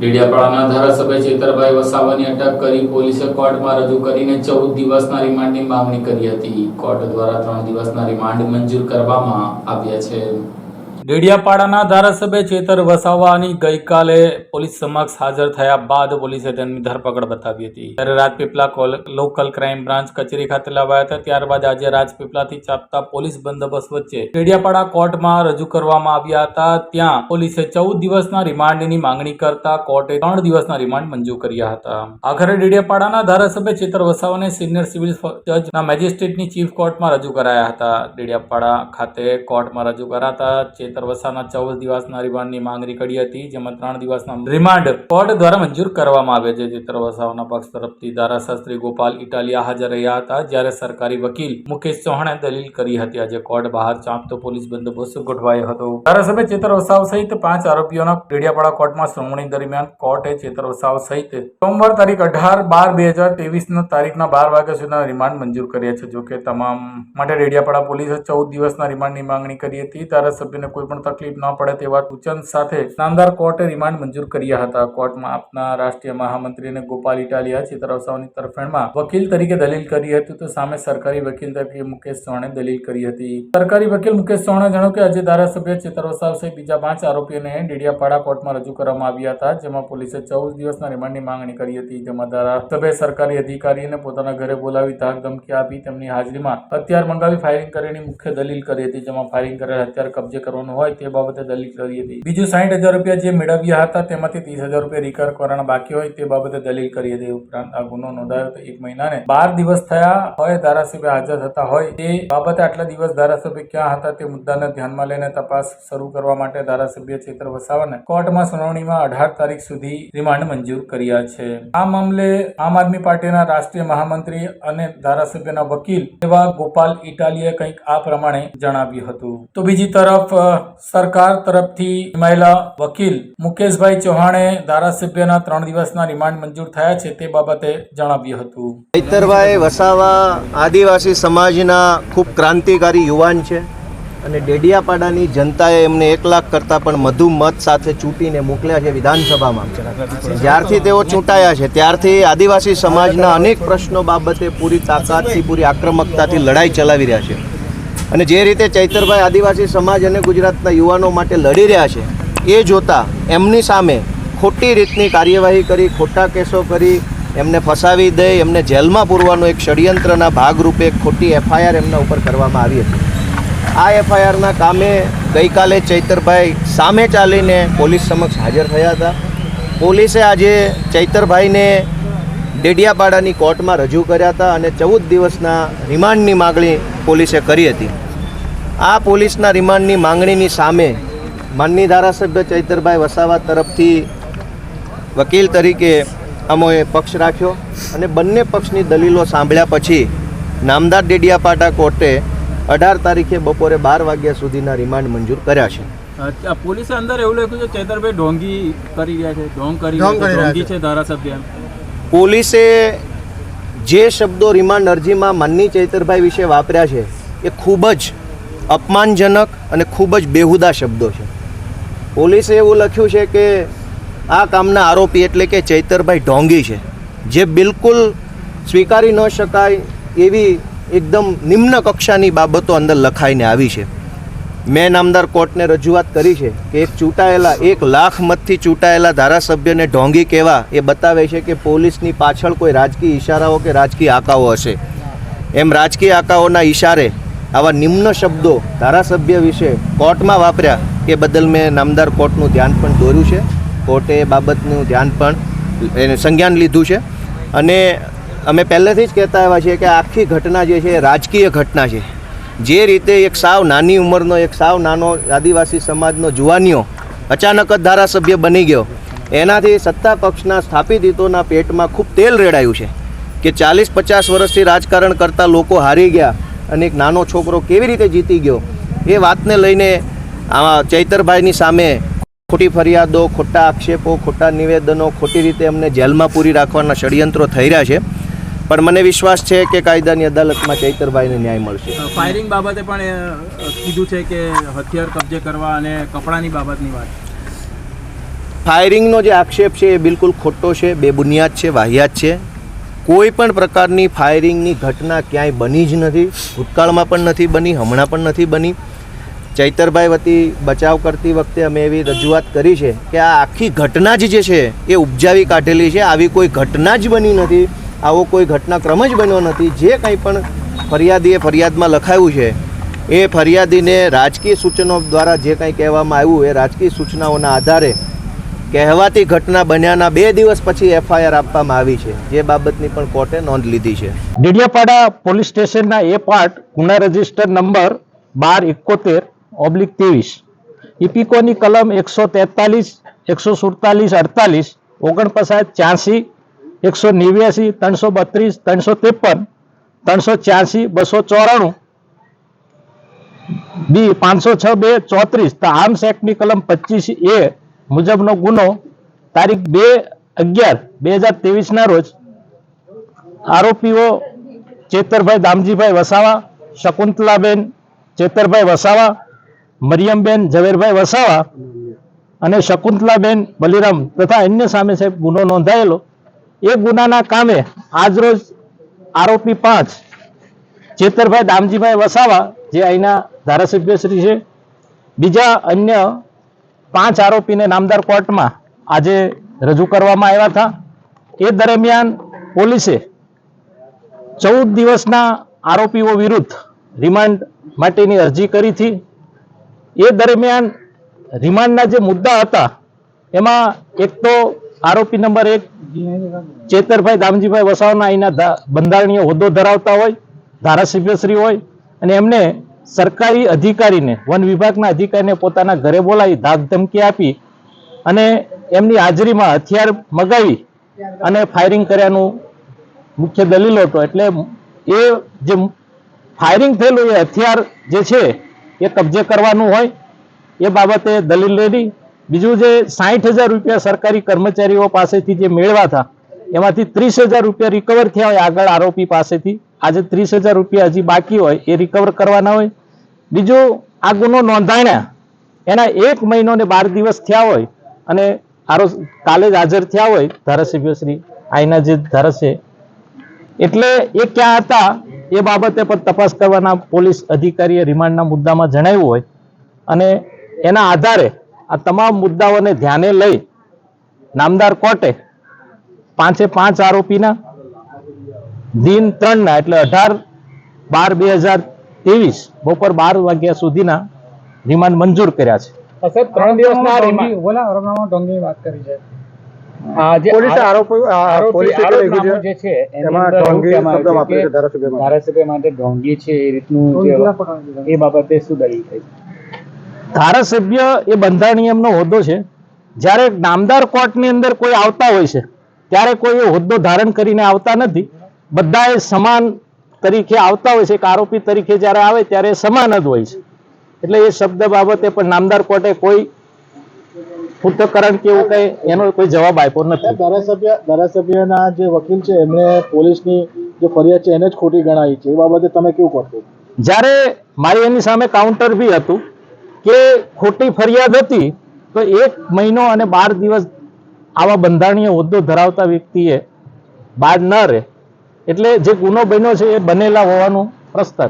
ડેડિયાપાડાના ધારાસભ્ય ચેતરભાઈ વસાવાની અટક કરી પોલીસે કોર્ટમાં રજૂ કરીને ચૌદ દિવસના રિમાન્ડની માંગણી કરી હતી. કોર્ટ દ્વારા ત્રણ દિવસના રિમાન્ડ મંજૂર કરવામાં આવ્યા છે. ડેડિયાપાડાના ધારાસભ્ય ચેતર વસાવાની ગઈકાલે પોલીસ સમક્ષ હાજર થયા બાદ પોલીસે તેમની ધરપકડ બતાવી હતી. ત્યારે રાજપીપલા લોકલ ક્રાઇમ બ્રાન્ચ કચેરી ખાતે લાવાયા હતા. ત્યારબાદ આજે રાજપીપળાથી ચાપતા પોલીસ બંદોબસ્ત વચ્ચે ડેડિયાપાડા કોર્ટમાં રજૂ કરવામાં આવ્યા હતા. ત્યાં પોલીસે ચૌદ દિવસના રિમાન્ડની માંગણી કરતા કોર્ટે ત્રણ દિવસના રિમાન્ડ મંજૂર કર્યા હતા. આખરે ડેડિયાપાડાના ધારાસભ્ય ચેતર વસાવાને સિનિયર સિવિલ જજના મેજિસ્ટ્રેટની ચીફ કોર્ટમાં રજૂ કરાયા હતા. ડેડિયાપાડા ખાતે કોર્ટમાં રજૂ કરાતા ચેતર વસાના ચૌદ દિવસના રિમાન્ડની માંગણી કરી હતી, જેમાં ત્રણ દિવસના રિમાન્ડ કોર્ટ દ્વારા મંજૂર કરવામાં આવ્યા છે. ચેતર વસાવાના પક્ષ તરફથી ધારાશાસ્ત્રી ગોપાલ ઇટાલિયા હાજર રહ્યા હતા, જ્યારે સરકારી વકીલ મુકેશ ચૌહાણે દલીલ કરી હતી. આજે કોર્ટ બહાર ચાંપતો પોલીસ બંદોબસ્ત ગોઠવાયો હતો. ધારાસભ્ય ચેતર વસાવ સહિત પાંચ આરોપીઓના ડેડિયાપાડા કોર્ટમાં સુનાવણી દરમિયાન કોર્ટે ચેતર વસાવ સહિત સોમવાર તારીખ અઢાર બાર બે હજાર તેવીસના તારીખના બાર વાગ્યા સુધીના રિમાન્ડ મંજૂર કર્યા છે. જોકે તમામ માટે ડેડિયાપાડા પોલીસે ચૌદ દિવસના રિમાન્ડની માંગણી કરી હતી. ધારાસભ્યને કોઈ પણ તકલીફ ન પડે તેવા સૂચન સાથે નામદાર કોર્ટે રિમાન્ડ મંજૂર કર્યા હતા. કોર્ટમાં આપના રાષ્ટ્રીય મહામંત્રી અને ગોપાલ ઇટાલિયા ચેતર વસાવાની તરફેણમાં વકીલ તરીકે દલીલ કરી હતી તો સામે સરકારી વકીલ તરીકે મુકેશ ચૌહાણે દલીલ કરી હતી. સરકારી વકીલ મુકેશ ચૌહાણે જણાવ્યું કે આજે ધારાસભ્ય ચેતર વસાવ સહિત બીજા પાંચ આરોપીઓને ડેડિયાપાડા કોર્ટમાં રજૂ કરવામાં આવ્યા હતા, જેમાં પોલીસે ચૌદ દિવસના રિમાન્ડની માંગણી કરી હતી. જેમાં ધારાસભ્ય સરકારી અધિકારીને પોતાના ઘરે બોલાવી ધાક ધમકી આપી તેમની હાજરીમાં હથિયાર મંગાવી ફાયરિંગ કરીને મુખ્ય દલીલ કરી હતી, જેમાં ફાયરિંગ કરેલ હથિયાર કબજે કરવાનું હોય તે બાબતે દલીલ કરી હતી. બીજું સાઠ હજાર રૂપિયા જે મેળવ્યા હતા તેમાંથી ત્રીસ હજાર રૂપિયા રિકવર કરવાના બાકી હોય તે બાબતે દલીલ કરી હતી. ઉપરાંત આ ગુનો નોંધાયો તો એક મહિનાને બાર દિવસ થયા હોય, ધારાસભ્ય હાજર થતા હોય તે બાબતે આટલા દિવસ ધારાસભ્ય ક્યાં હતા તે મુદ્દાને ધ્યાનમાં લઈને તપાસ શરૂ કરવા માટે ધારાસભ્ય ચેતર વસાવાને કોર્ટમાં સુનાવણીમાં અઢાર તારીખ સુધી રિમાન્ડ મંજૂર કર્યા છે. આ મામલે આમ આદમી પાર્ટીના રાષ્ટ્રીય મહામંત્રી અને ધારાસભ્યના વકીલ એવા ગોપાલ ઇટાલીએ કંઈક આ પ્રમાણે જણાવ્યું હતું. તો બીજી તરફ સરકાર તરફથી મહિલા વકીલ મુકેશભાઈ ચૌહાણે ધારાસભ્યના ત્રણ દિવસના રિમાન્ડ મંજૂર થયા છે તે બાબતે જણાવ્યું હતું. ચૈતરભાઈ વસાવા આદિવાસી સમાજના ખૂબ ક્રાંતિકારી યુવાન છે અને ડેડિયાપાડાની જનતાએ એમને એક લાખ કરતાં પણ વધુ મત સાથે ચૂંટીને મોકલ્યા છે વિધાનસભામાં. જ્યારથી તેઓ ચૂંટાયા છે, ત્યારથી આદિવાસી સમાજના અનેક પ્રશ્નો બાબતે પૂરી તાકાતથી, પૂરી આક્રમકતાથી લડાઈ ચલાવી રહ્યા છે. અને જે રીતે ચૈતરભાઈ આદિવાસી સમાજ અને ગુજરાતના યુવાનો માટે લડી રહ્યા છે, એ જોતા એમની સામે ખોટી રીતની કાર્યવાહી કરી, ખોટા કેસો કરી, એમને ફસાવી દઈ, એમને જેલમાં પૂરવાનો એક ષડયંત્રના ભાગરૂપે ખોટી એફઆઈઆર એમના ઉપર કરવામાં આવી હતી. આ એફઆઈઆરના કામે ગઈકાલે ચૈતરભાઈ સામે ચાલીને પોલીસ સમક્ષ હાજર થયા હતા. પોલીસે આજે ચૈતરભાઈને ડેડિયાપાડાની કોર્ટમાં રજૂ કર્યા હતા અને ચૌદ દિવસના રિમાન્ડની માગણી પોલીસે કરી હતી. આ પોલીસના રિમાન્ડની માંગણીની સામે માનની ધારાસભ્ય ચૈતરભાઈ વસાવા તરફથી વકીલ તરીકે અમોએ પક્ષ રાખ્યો અને બંને પક્ષની દલીલો સાંભળ્યા પછી નામદાર ડેડિયાપાડા કોર્ટે અઢાર તારીખે બપોરે બાર વાગ્યા સુધીના રિમાન્ડ મંજૂર કર્યા છે. પોલીસે અંદર એવું લખ્યું છે ચેતરભાઈ ઢોંગી કરી રહ્યા છે ઢોંગ કરી ઢોંગ છે ધારાસભ્ય એમ. પોલીસે જે શબ્દો રિમાન્ડ અરજીમાં માનની ચૈતરભાઈ વિશે વાપર્યા છે, એ ખૂબ જ અપમાનજનક અને ખૂબ જ બેહુદા શબ્દો છે. પોલીસે એવું લખ્યું છે કે આ કામના આરોપી એટલે કે ચૈતરભાઈ ઢોંગી છે, જે બિલકુલ સ્વીકારી ન શકાય એવી એકદમ નિમ્ન કક્ષાની બાબતો અંદર લખાઈને આવી છે. મેં નામદાર કોર્ટને રજૂઆત કરી છે કે એક ચૂંટાયેલા, એક લાખ મતથી ચૂંટાયેલા ધારાસભ્યને ઢોંગી કહેવા એ બતાવે છે કે પોલીસની પાછળ કોઈ રાજકીય ઇશારાઓ કે રાજકીય આકાઓ હશે. એમ રાજકીય આકાઓના ઇશારે આવા નિમ્ન શબ્દો ધારાસભ્ય વિશે કોર્ટમાં વાપર્યા એ બદલ મેં નામદાર કોર્ટનું ધ્યાન પણ દોર્યું છે. કોર્ટે એ બાબતનું ધ્યાન પણ એને સંજ્ઞાન લીધું છે. અને અમે પહેલેથી જ કહેતા આવ્યા છીએ કે આખી ઘટના જે છે એ રાજકીય ઘટના છે. જે રીતે એક સાવ નાની ઉંમરનો, એક સાવ નાનો આદિવાસી સમાજનો જુવાનીઓ અચાનક જ ધારાસભ્ય બની ગયો. એનાથી સત્તા પક્ષના સ્થાપિત હિતોના પેટમાં ખૂબ તેલ રેડાયું છે કે ચાલીસ પચાસ વર્ષથી રાજકારણ કરતા લોકો હારી ગયા અને એક નાનો છોકરો કેવી રીતે જીતી ગયો એ વાતને લઈને આ ચૈતરભાઈની સામે ખોટી ફરિયાદો, ખોટા આક્ષેપો, ખોટા નિવેદનો, ખોટી રીતે અમને જેલમાં પૂરી રાખવાના ષડયંત્રો થઈ રહ્યા છે. પણ મને વિશ્વાસ છે કે કાયદાની અદાલતમાં ચૈતરભાઈને ન્યાય મળશે. ફાયરિંગ બાબતે પણ કીધું છે કે હથિયાર કબજે કરવા અને કપડાની બાબતની વાત. ફાયરિંગનો જે આક્ષેપ છે એ બિલકુલ ખોટો છે બેબુનિયાદ છે વાહિયાત છે. કોઈ પણ પ્રકારની ફાયરિંગની ઘટના ક્યાંય બની જ નથી ભૂતકાળમાં પણ નથી બની હમણાં પણ નથી બની. ચૈતરભાઈ વતી બચાવ કરતી વખતે અમે એવી રજૂઆત કરી છે કે આ આખી ઘટના જ જે છે એ ઉપજાવી કાઢેલી છે આવી કોઈ ઘટના જ બની નથી. આવો કોઈ ઘટનાક્રમ જ બન્યો નથી. જે કંઈ પણ ફરિયાદીએ ફરિયાદમાં લખાયું છે, એ ફરિયાદીને રાજકીય સૂચનો દ્વારા જે કંઈ કહેવામાં આવ્યું, એ રાજકીય સૂચનાઓના આધારે કહેવાતી ઘટના બન્યાના બે દિવસ પછી એફઆઈઆર આપવામાં આવી છે. જે બાબતની પણ કોર્ટે નોંધ લીધી છે. ડેડિયાપાડા પોલીસ સ્ટેશનના એ પાર્ટ, ગુના રજિસ્ટર નંબર બાર એકોતેર, ઓબ્લિક ત્રેવીસ. ઇપિકોની કલમ એકસો તેતાલીસ, એકસો સુડતાલીસ, અડતાલીસ, ઓગણપચાસ ચાંસી એકસો નેવ્યાસી, ત્રણસો બત્રીસ, ત્રણસો ત્રેપન, ત્રણસો ચાંસી બસો ચોરાણું. બી પાંચસો છ બે, ચોત્રીસ. તો આર્મ્સ એક્ટની કલમ પચીસ એ મુજબનો ગુનો. તારીખ બે અગિયાર, બે હજાર ત્રેવીસના રોજ આરોપીઓ ચેતરભાઈ દામજીભાઈ વસાવા, શકુંતલાબેન ચેતરભાઈ વસાવા, મરિયમબેન ઝવેરભાઈ વસાવા અને શકુંતલાબેન બલિરામ તથા અન્ય સામે સાહેબ ગુનો નોંધાયેલો. એ ગુનાના કામે આજરોજ આરોપી પાંચ ચેતરભાઈ દામજીભાઈ વસાવા, જે અહીંના ધારાસભ્યશ્રી છે, બીજા અન્ય પાંચ આરોપીને નામદાર કોર્ટમાં આજે રજૂ કરવામાં આવ્યા હતા. એ દરમિયાન પોલીસે ચૌદ દિવસના આરોપીઓ વિરુદ્ધ રિમાન્ડ માટેની અરજી કરી હતી. એ દરમિયાન રિમાન્ડના જે મુદ્દા હતા, એમાં એક તો આરોપી નંબર એક, ચેતરભાઈ દામજીભાઈ વસાવાના અહીંના બંધારણીય હોદ્દો ધરાવતા હોય, ધારાસભ્યશ્રી હોય અને એમને સરકારી અધિકારીને, વન વિભાગના અધિકારીને પોતાના ઘરે બોલાવી ધાક ધમકી આપી અને એમની હાજરીમાં હથિયાર મગાવી અને ફાયરિંગ કર્યાનું મુખ્ય દલીલ હતો. એટલે એ જે ફાયરિંગ થયેલું, એ હથિયાર જે છે, એ કબજે કરવાનું હોય, એ બાબતે દલીલ રેડી. બીજું જે સાઠ હજાર રૂપિયા સરકારી કર્મચારીઓ પાસેથી જે મેળવા હતા, એમાંથી ત્રીસ હજાર રૂપિયા રિકવર થયા હોય આગળ આરોપી પાસેથી. આજે ત્રીસ હજાર રૂપિયા હજી બાકી હોય, એ રિકવર કરવાના હોય. બીજું આ ગુનો નોંધાણ્યા, એના એક મહિનો ને બાર દિવસ થયા હોય અને આરો કાલે જ હાજર થયા હોય ધારાસભ્યશ્રી આઈના જે ધારાસભ્ય એટલે એ ક્યાં હતા, એ બાબતે પણ તપાસ કરવાના પોલીસ અધિકારીએ રિમાન્ડના મુદ્દામાં જણાવ્યું હોય. અને એના આધારે આ તમામ મુદ્દાઓને ધ્યાને લઈ નામદાર કોર્ટે પાંચે પાંચ આરોપીના દિન ત્રણના એટલે અઢાર બાર બે હજાર ત્રેવીસ બપોર બાર વાગ્યા સુધીના રિમાન્ડ મંજૂર કર્યા છે. સર ત્રણ દિવસના રિમાન્ડ. બોલા આરોપનામા ઢોંગીની વાત કરી છે. ધારાસભ્ય માટે. ઢોંગી છે એ રીતનું એ બાબતે શું દલીલ થઈ. ધારાસભ્ય એ બંધારણીય એમનો હોદ્દો છે. જ્યારે નામદાર કોર્ટની અંદર કોઈ આવતા હોય છે ત્યારે કોઈ એ હોદ્દો ધારણ કરીને આવતા નથી. બધા સમાન તરીકે આવતા હોય છે એક આરોપી તરીકે જ્યારે આવે ત્યારે સમાન જ હોય છે. એટલે એ શબ્દ બાબતે પણ નામદાર કોર્ટે કોઈ પૃથ્થકરણ કે એવું કઈ એનો કોઈ જવાબ આપ્યો નથી. ધારાસભ્ય ધારાસભ્યના જે વકીલ છે એમણે પોલીસની જે ફરિયાદ છે એને જ ખોટી ગણાવી છે. એ બાબતે તમે કેવું કરશો? જ્યારે મારી એની સામે કાઉન્ટર બી હતું કે ખોટી ફરિયાદ હતી, તો એક મહિનો અને બાર દિવસ આવા બંધારણીય હોદ્દો ધરાવતા વ્યક્તિએ બહાર ન રહે. એટલે જે ગુનો બન્યો છે એ બનેલા હોવાનું પ્રસ્તાવ